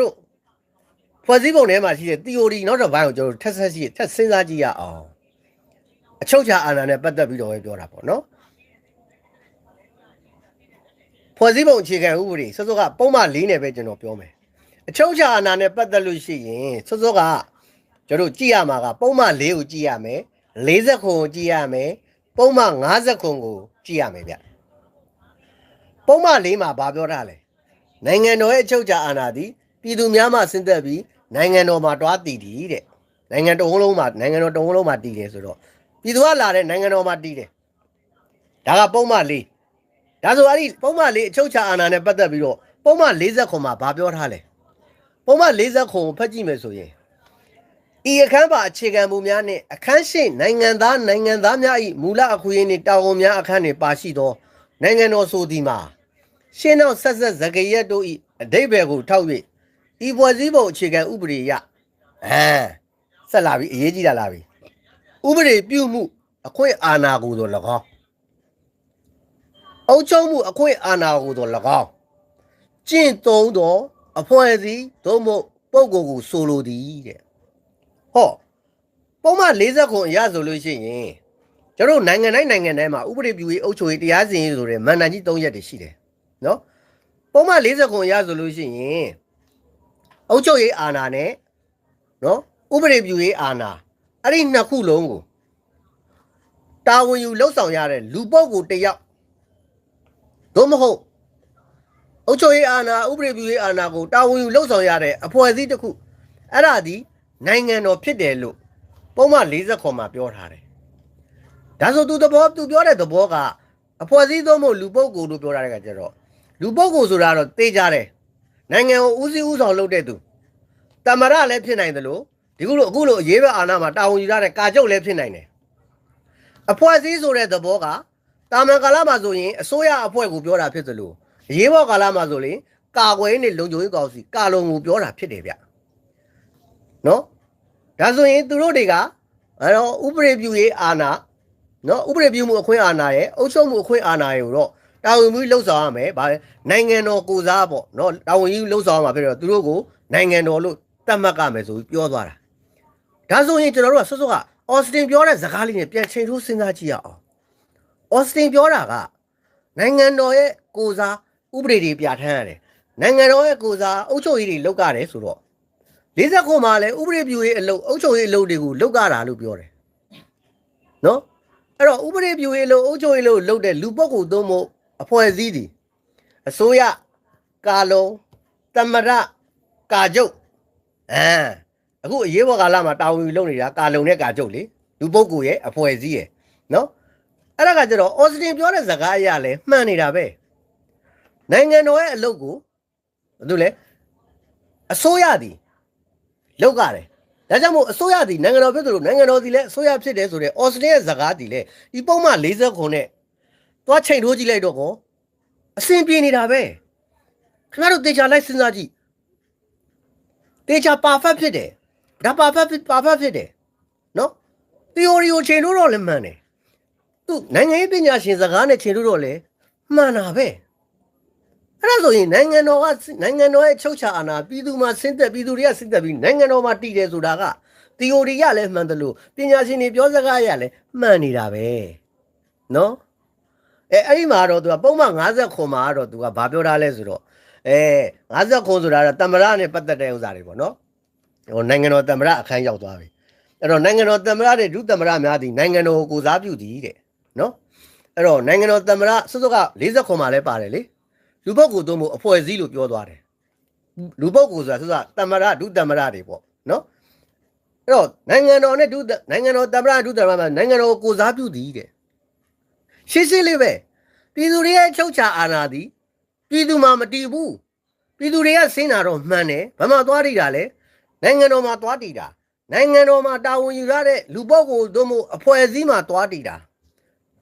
တို့ဖွဲ့စည်းပုံထဲမှာရှိတဲ့ theory နောက်တစ်ပိုင်းကိုကျွန်တော်တို့ထက်ဆက်ရှိထက်စဉ်းစားကြည့်ရအောင်အချုပ်ချာအာဏာနဲ့ပတ်သက်ပြီးတော့ပဲပြောတာပေါ့နော်ဖွဲ့စည်းပုံအခြေခံဥပဒေစောစောကပုံမှန်၄နဲ့ပဲကျွန်တော်ပြောမယ်အချုပ်ချာအာဏာနဲ့ပတ်သက်လို့ရှိရင်စောစောကကျွန်တော်တို့ကြည့်ရမှာကပုံမှန်၄ကိုကြည့်ရမယ်40ခုကိုကြည့်ရမယ်ပုံမှန်50ခုကိုကြည့်ရမယ်ဗျပုံမှန်၄မှာဘာပြောထားလဲနိုင်ငံတော်ရဲ့အချုပ်အခြာအာဏာသည် ပြည်သူများမှဆင်းသက်ပြီးနိုင်ငံတော်မှာတွားတည်တည်တဲ့နိုင်ငံတော်လုံးမှာနိုင်ငံတော်တော်လုံးမှာတည်တယ်ဆိုတော့ပြည်သူကလာတဲ့နိုင်ငံတော်မှာတည်တယ်ဒါကပုံမှန်လေးဒါဆိုအဲ့ဒီပုံမှန်လေးအချုပ်အခြာအာဏာနဲ့ပတ်သက်ပြီးတော့ပုံမှန်40ခုမှာဗာပြောထားလဲပုံမှန်40ခုကိုဖတ်ကြည့်မယ်ဆိုရင်ဤအခန်းပါအခြေခံမူများနှင့်အခန်းရှိနိုင်ငံသားနိုင်ငံသားများ၏မူလအခွင့်အရေးနှင့်တာဝန်များအခန်းနှင့်ပါရှိသော နိုင်ငံတော်ဆိုသည်မှာရှင်းနောက်ဆက်ဆက်ဇဂရက်တို့ဤအဓိပ္ပာယ်ကိုထောက်၍ ဤဖွဲ့စည်းပုံအခြေခံဥပဒေရအဲဆက်လာပြီအရေးကြီးတာလာပြီဥပဒေပြုမှုအခွင့်အာဏာကိုသော၎င်းအုပ်ချုပ်မှုအခွင့်အာဏာကိုသော၎င်းကျင့်သုံးသောအဖွဲ့အစည်းသို့မဟုတ်ပုဂ္ဂိုလ်ကိုဆိုလိုသည်တဲ့ဟောပုံမှန်40ခုအရဆိုလို့ရှိရင်ကျွန်တော်တို့နိုင်ငံတိုင်းနိုင်ငံတိုင်းမှာဥပဒေပြုရေးအုပ်ချုပ်ရေးတရားစီရင်ရေးဆိုတဲ့မန္တန်ကြီး၃ရက်တည်းရှိတယ်နော်ပုံမှန်40ခုရဆိုလို့ရှိရင် အုပ်ချုပ်ရေးအာဏာနဲ့နော်ဥပဒေပြုရေးအာဏာအဲ့ဒီနှစ်ခုလုံးကိုတာဝန်ယူလှုပ်ဆောင်ရတဲ့လူပုဂ္ဂိုလ်တစ်ယောက်သို့မဟုတ်အုပ်ချုပ်ရေးအာဏာဥပဒေပြုရေးအာဏာကိုတာဝန်ယူလှုပ်ဆောင်ရတဲ့အဖွဲ့အစည်းတစ်ခုအဲ့ဒါဒီနိုင်ငံတော်ဖြစ်တယ်လို့ပုံမှန်40ခုမှာပြောထားတယ်ဒါဆိုသူသဘောသူပြောတဲ့သဘောကအဖွဲ့အစည်းသုံးဖို့လူပုဂ္ဂိုလ်လို့ပြောထားတဲ့ကကြတော့လူပုဂ္ဂိုလ်ဆိုတာတော့သိကြတယ် နိုင်ငံကိုဦးစီးဦးဆောင်လုပ်တဲ့သူတမရလည်းဖြစ်နိုင်တယ်လို့ဒီကုလို့အခုလို့အရေးပဲအာဏာမှာတာဝန်ယူရတဲ့ကာချုပ်လည်းဖြစ်နိုင်တယ်အဖွဲ့အစည်းဆိုတဲ့သဘောကတာမန်ကာလမှာဆိုရင်အစိုးရအဖွဲ့ကိုပြောတာဖြစ်သလိုအရေးပေါ်ကာလမှာဆိုရင်ကာကွယ်ရေးနဲ့လုံခြုံရေးကောင်စီကာလုံကိုပြောတာဖြစ်တယ်ဗျနော်ဒါဆိုရင်သူတို့တွေကအဲတော့ဥပဒေပြုရေးအာဏာနော်ဥပဒေပြုမှုအခွင့်အာဏာရဲ့အုပ်ချုပ်မှုအခွင့်အာဏာရဲ့ကိုတော့ တာဝန်ပြီးလှုပ်ဆောင်ရမယ်ဗာလဲနိုင်ငံတော်ကိုစားပေါ့နော်တာဝန်ကြီးလှုပ်ဆောင်ရမှာဖြစ်တော့သူတို့ကိုနိုင်ငံတော်လို့သတ်မှတ်ကြမယ်ဆိုပြီးပြောသွားတာဒါဆိုရင်ကျွန်တော်တို့ကဆွတ်ဆွတ်ကအော်စတင်ပြောတဲ့ဇာကားလေးနဲ့ပြန်ချိန်ထိုးစဉ်းစားကြည့်ရအောင်အော်စတင်ပြောတာကနိုင်ငံတော်ရဲ့ကိုစားဥပဒေတွေပြဋ္ဌာန်းရတယ်နိုင်ငံတော်ရဲ့ကိုစားအုပ်ချုပ်ရေးတွေလုပ်ရတယ်ဆိုတော့40ခုမှလည်းဥပဒေပြုရေးအလုပ်အုပ်ချုပ်ရေးအလုပ်တွေကိုလုပ်ကြတာလို့ပြောတယ်နော်အဲ့တော့ဥပဒေပြုရေးအလုပ်အုပ်ချုပ်ရေးအလုပ်လုပ်တဲ့လူပုဂ္ဂိုလ်သုံးဖို့ အဖွဲ့အစည်းတွေအစိုးရကာလုံတမရကာကျုပ်အဲအခုအရေးပေါ်ကာလမှာတာဝန်ယူလုပ်နေတာကာလုံနဲ့ကာကျုပ်လေလူပုဂ္ဂိုလ်ရဲ့အဖွဲ့အစည်းရဲ့နော်အဲ့ဒါကကျတော့အော်စတင်ပြောတဲ့ဇာကားအရာလဲမှန်နေတာပဲနိုင်ငံတော်ရဲ့အလုပ်ကိုဘာလို့လဲအစိုးရသည်လုပ်ရတယ်ဒါကြောင့်မို့အစိုးရသည်နိုင်ငံတော်ဖြစ်သလိုနိုင်ငံတော်သည်လည်းအစိုးရဖြစ်တယ်ဆိုတော့အော်စတင်ရဲ့ဇာကားသည်လည်းဒီပုံမှန်40ခုနဲ့ သွားချိန်ထိုးကြည့်လိုက်တော့ကောအဆင်ပြေနေတာပဲခင်ဗျားတို့တေချာလိုက်စဉ်းစားကြည့်တေချာပါဖတ်ဖြစ်တယ်ဒါပါဖတ်ပါဖတ်ဖြစ်တယ်နော် theory ကိုချိန်ထိုးတော့လည်းမှန်တယ်သူနိုင်ငံရေးပညာရှင်စကားနဲ့ချိန်ထိုးတော့လည်းမှန်တာပဲအဲ့ဒါဆိုရင်နိုင်ငံတော်ကနိုင်ငံတော်ရဲ့ချုပ်ချာအာဏာပြည်သူမှာဆင်းသက်ပြည်သူတွေကဆင်းသက်ပြီးနိုင်ငံတော်မှာတည်တယ်ဆိုတာက theory ရလည်းမှန်တယ်လို့ပညာရှင်တွေပြောစကားရလည်းမှန်နေတာပဲနော် အဲအဲ့ဒီမှာတော့သူကပုံမှန်50ခွန်မှာတော့သူကဘာပြောထားလဲဆိုတော့အဲ50ခွန်ဆိုတာတော့တမရနဲ့ပတ်သက်တဲ့ဥစ္စာတွေပေါ့နော်ဟိုနိုင်ငံတော်တမရအခန်းရောက်သွားပြီအဲ့တော့နိုင်ငံတော်တမရတဲ့ဒုတမရများသည်နိုင်ငံတော်ကိုကိုစားပြုသည်တဲ့နော်အဲ့တော့နိုင်ငံတော်တမရစွတ်စွတ်က40ခွန်မှာလည်းပါတယ်လေလူပုဂ္ဂိုလ်သုံးဖို့အဖွဲ့အစည်းလို့ပြောသွားတယ်လူပုဂ္ဂိုလ်ဆိုတာစွတ်စွတ်တမရဒုတမရတွေပေါ့နော်အဲ့တော့နိုင်ငံတော်နဲ့ဒုနိုင်ငံတော်တမရဒုတမရနိုင်ငံတော်ကိုကိုစားပြုသည်တဲ့ ရှင်းရှင်းလေးပဲပြည်သူတွေရဲ့ချုပ်ချာအာဏာသည်ပြည်သူမှမတည်ဘူးပြည်သူတွေကဆင်းတာတော့မှန်တယ်ဘာမှသွားတည်တာလဲနိုင်ငံတော်မှာသွားတည်တာနိုင်ငံတော်မှာတာဝန်ယူရတဲ့လူပုဂ္ဂိုလ်တို့မို့အဖွဲ့အစည်းမှာသွားတည်တာ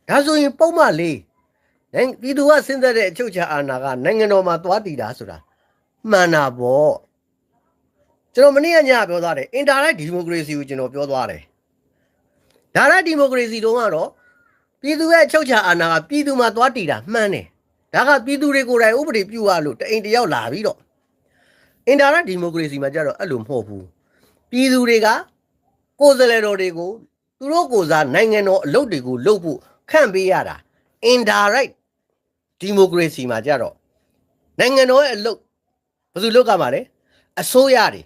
ဒါဆိုရင်ပုံမှန်လေးနိုင်ငံပြည်သူကဆင်းသက်တဲ့အချုပ်ချာအာဏာကနိုင်ငံတော်မှာသွားတည်တာဆိုတာမှန်တာပေါ့ကျွန်တော်မနေ့ကညပြောသွားတယ် indirect democracy ကိုကျွန်တော်ပြောသွားတယ် direct democracy တုန်းကတော့ ပြည်သူရဲ့အချုပ်ချာအာဏာကပြည်သူမှာသွားတည်တာမှန်တယ်ဒါကပြည်သူတွေကိုယ်တိုင်ဥပဒေပြုရလို့တအိမ်တယောက်လာပြီးတော့ indirect democracy မှာကြတော့အဲ့လိုမဟုတ်ဘူးပြည်သူတွေကကိုယ်စားလှယ်တော်တွေကိုသူတို့ကိုယ်စားနိုင်ငံတော်အလုပ်တွေကိုလုပ်ဖို့ခန့်ပေးရတာ indirect democracy မှာကြတော့နိုင်ငံတော်ရဲ့အလုပ်ဘယ်သူလုပ်ကြမှာလဲအစိုးရတွေ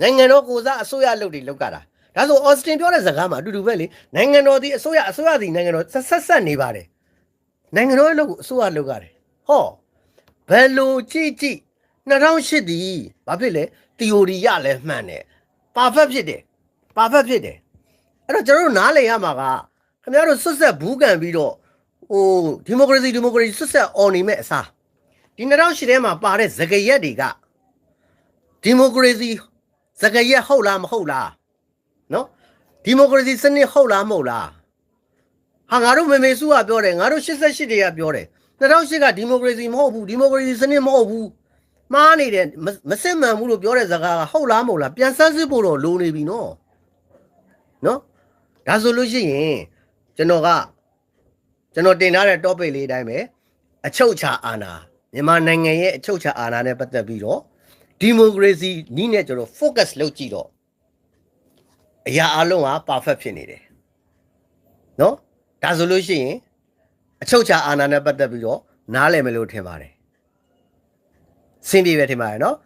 နိုင်ငံတော်ကိုယ်စားအစိုးရလုပ်တွေလုပ်ကြတာ ဒါဆို Austin ပြောတဲ့စကားမှာအတူတူပဲလေနိုင်ငံတော်ဒီအစိုးရအစိုးရဒီနိုင်ငံတော်ဆက်ဆက်ဆက်နေပါတယ်နိုင်ငံတော်ရဲ့လုပ်ကိုအစိုးရလုပ်ကြတယ်ဟောဘယ်လိုကြည့်ကြည့်2008ဒီဘာဖြစ်လဲ theory ရလဲမှန်တယ် perfect ဖြစ်တယ် perfect ဖြစ်တယ်အဲ့တော့ကျွန်တော်တို့နားလည်ရမှာကခင်ဗျားတို့ဆွတ်ဆက်ဘူးကန်ပြီးတော့ဟိုဒီမိုကရေစီဒီမိုကရေစီဆွတ်ဆက်អော်နေမဲ့အစားဒီ2008ထဲမှာပါတဲ့သကရက်တွေကဒီမိုကရေစီသကရက်ဟုတ်လားမဟုတ်လား နော်ဒီမိုကရေစီစနစ်ဟုတ်လားမဟုတ်လားဟာငါတို့မေမေစုကပြောတယ်ငါတို့88တွေကပြောတယ်2008ကဒီမိုကရေစီမဟုတ်ဘူးဒီမိုကရေစီစနစ်မဟုတ်ဘူးမှားနေတယ်မမစစ်မှန်ဘူးလို့ပြောတဲ့စကားကဟုတ်လားမဟုတ်လားပြန်ဆန်းစစ်ဖို့တော့လိုနေပြီနော်နော်ဒါဆိုလို့ရှိရင်ကျွန်တော်ကကျွန်တော်တင်ထားတဲ့ topic လေးအတိုင်းပဲအချုပ်ချာအာဏာမြန်မာနိုင်ငံရဲ့အချုပ်ချာအာဏာနဲ့ပတ်သက်ပြီးတော့ဒီမိုကရေစီနီးနဲ့ကျွန်တော် focus လုပ်ကြည့်တော့ အရာအလုံးက perfect ဖြစ်နေတယ်နော်ဒါဆိုလို့ရှိရင်အချုပ်ချာအာဏာနဲ့ပတ်သက်ပြီးတော့နားလည်မယ်လို့ထင်ပါတယ်စင်ပြေပဲထင်ပါတယ်နော်